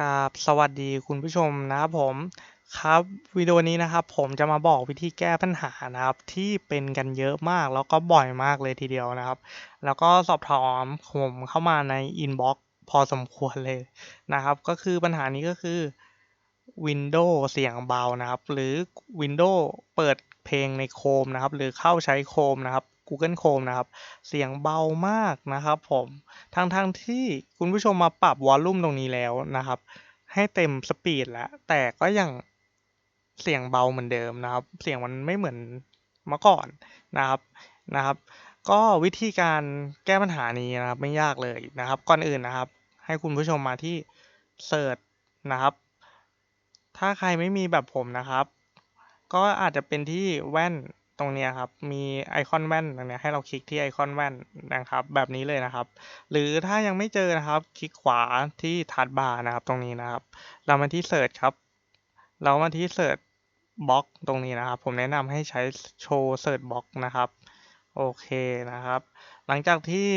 กราบสวัสดีคุณผู้ชมนะครับผมครับวิดีโอนี้นะครับผมจะมาบอกวิธีแก้ปัญหานะครับที่เป็นกันเยอะมากแล้วก็บ่อยมากเลยทีเดียวนะครับ แล้วก็สอบถามผมเข้ามาในอินบ็อกซ์พอสมควรเลยนะครับ ก็คือปัญหานี้ก็คือ Windows เสียงเบานะครับ หรือ Windows เปิดเพลงใน Chrome นะครับ หรือเข้าใช้ Chrome นะครับ Google Chrome นะครับ เสียงเบามากนะครับผมทั้งๆทที่คุณผู้ชมมาปรับวอลลุ่มตรงนี้แล้วนะครับ ให้เต็มสปีดแล้ว แต่ก็ยังเสียงเบาเหมือนเดิมนะครับ เสียงมันไม่เหมือนเมื่อก่อนนะครับนะครับ ก็วิธีการแก้ปัญหานี้นะครับไม่ยากเลยนะครับ ก่อนอื่นนะครับ ให้คุณผู้ชมมาที่เสิร์ชนะครับ ถ้าใครไม่มีแบบผมนะครับ ก็อาจจะเป็นที่แว่น ตรงนี้ครับ มีไอคอนแว่นตรงนี้ให้เราคลิกที่ไอคอนแว่นนะครับ แบบนี้เลยนะครับ หรือถ้ายังไม่เจอนะครับ คลิกขวาที่ทัดบาร์นะครับ ตรงนี้นะครับ เรามาที่เสิร์ชครับ เรามาที่เสิร์ชบล็อกตรงนี้นะครับ ผมแนะนำให้ใช้โชว์เสิร์ชบล็อกนะครับ โอเคนะครับ หลังจากที่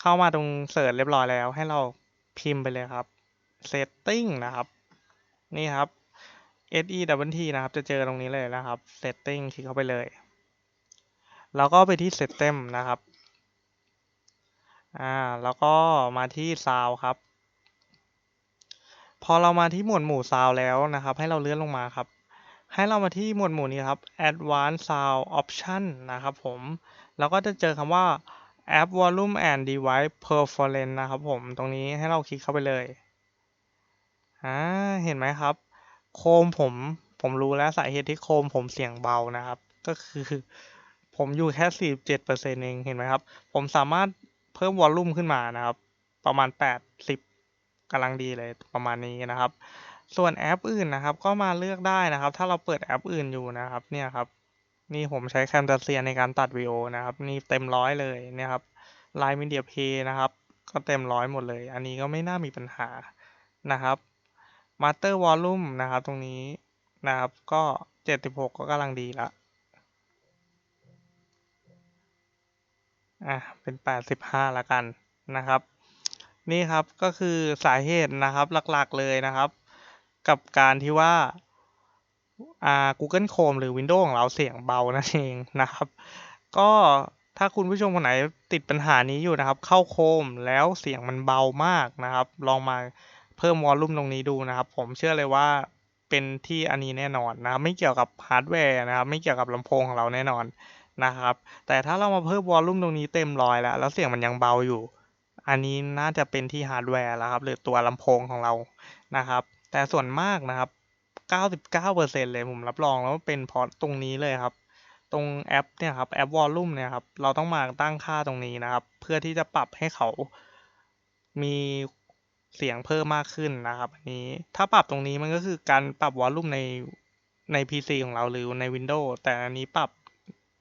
เข้ามาตรงเสิร์ชเรียบร้อยแล้ว ให้เราพิมพ์ไปเลยครับ setting นะครับ นี่ครับ S E W T นะครับ จะเจอตรงนี้เลยนะครับ setting คลิกเข้าไปเลย แล้วก็ไปที่ system นะครับ อ่า แล้วก็มาที่ sound ครับ พอเรามาที่หมวดหมู่ sound แล้วนะครับ ให้เราเลื่อนลงมาครับ ให้เรามาที่หมวดหมู่นี้ครับ advanced sound option นะครับผม แล้วก็จะเจอคำว่า app volume and device performance นะครับผม ตรงนี้ให้เราคลิกเข้าไปเลย อ่า เห็นไหมครับ โคมผมผมรู้แล้วสาเหตุที่โคมผมเสียงเบานะครับ ก็คือผมอยู่แค่47%เจ็ดเปอร์เซ็นเองเห็นไหมครับ ผมสามารถเพิ่มวอลลุ่มขึ้นมานะครับ ประมาณ80กำลังดีเลยประมาณนี้นะครับ ส่วนแอปอื่นนะครับ ก็มาเลือกได้นะครับ ถ้าเราเปิดแอปอื่นอยู่นะครับ เนี่ยครับ นี่ผมใช้แคมตัสเซียในการตัดวิดีโอนะครับ นี่เต็มร้อยเลยเนี่ยครับไลน์มีเดียเพย์นะครับ ก็เต็มร้อยหมดเลย อันนี้ก็ไม่น่ามีปัญหานะครับ Master Volume นะครับตรงนี้นะครับ ก็76ก็กำลังดีละอะเป็น85ละกันนะครับ นี่ครับก็คือสาเหตุนะครับหลักๆเลยนะครับ กับการที่ว่าอ่า Google Chrome หรือ Windows ของเราเสียงเบานั่นเองนะครับ ก็ถ้าคุณผู้ชมคนไหนติดปัญหานี้อยู่นะครับ เข้าโคมแล้วเสียงมันเบามากนะครับ ลองมา เพิ่มวอลลุ่มตรงนี้ดูนะครับ ผมเชื่อเลยว่าเป็นที่อันนี้แน่นอนนะครับไม่เกี่ยวกับฮาร์ดแวร์นะครับไม่เกี่ยวกับลำโพงของเราแน่นอนนะครับ แต่ถ้าเรามาเพิ่มวอลลุ่มตรงนี้เต็มร้อยแล้ว แล้วเสียงมันยังเบาอยู่ อันนี้น่าจะเป็นที่ฮาร์ดแวร์แล้วครับ หรือตัวลำโพงของเรานะครับ แต่ส่วนมากนะครับ 99%เลยผมรับรองแล้วว่าเป็นเพราะตรงนี้เลยครับ ตรงแอปเนี่ยครับแอปวอลลุ่มเนี่ยครับเราต้องมาตั้งค่าตรงนี้นะครับ เพื่อที่จะปรับให้เขามี เสียงเพิ่มมากขึ้นนะครับอันนี้ถ้าปรับตรงนี้มันก็คือการปรับวอลลุ่มในใน PC ของเราหรือใน Windows แต่อันนี้ปรับ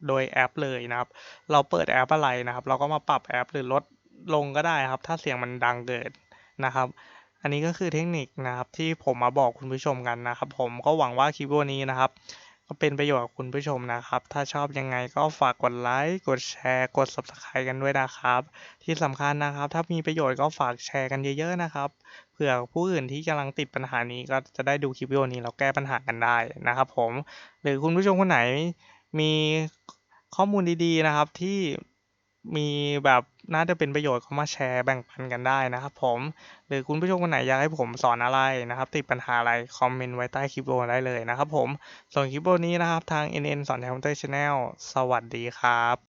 โดยแอปเลยนะครับ เราเปิดแอปอะไรนะครับ เราก็มาปรับแอปหรือลดลงก็ได้ครับ ถ้าเสียงมันดังเกินนะครับ อันนี้ก็คือเทคนิคนะครับที่ผมมาบอกคุณผู้ชมกันนะครับ ผมก็หวังว่าคลิปวันนี้นะครับ ก็เป็นประโยชน์กับคุณผู้ชมนะครับ ถ้าชอบยังไงก็ฝากกดไลค์กดแชร์กด subscribe กันด้วยนะครับ ที่สำคัญนะครับ ถ้ามีประโยชน์ก็ฝากแชร์กันเยอะๆนะครับเผื่อผู้อื่นที่กำลังติดปัญหานี้ก็จะได้ดูคลิปวิดีโอนี้แล้วแก้ปัญหากันได้นะครับ ผม หรือคุณผู้ชมคนไหนมีข้อมูลดีๆนะครับที่ มีแบบน่าจะเป็นประโยชน์ก็มาแชร์แบ่งปันกันได้นะครับผม หรือคุณผู้ชมคนไหนอยากให้ผมสอนอะไรนะครับ ติดปัญหาอะไรคอมเมนต์ไว้ใต้คลิปวิดีโอได้เลยนะครับผมส่วนคลิปวิดีโอนี้นะครับทาง NN สอนแทมเตอร์ชาแนลสวัสดีครับ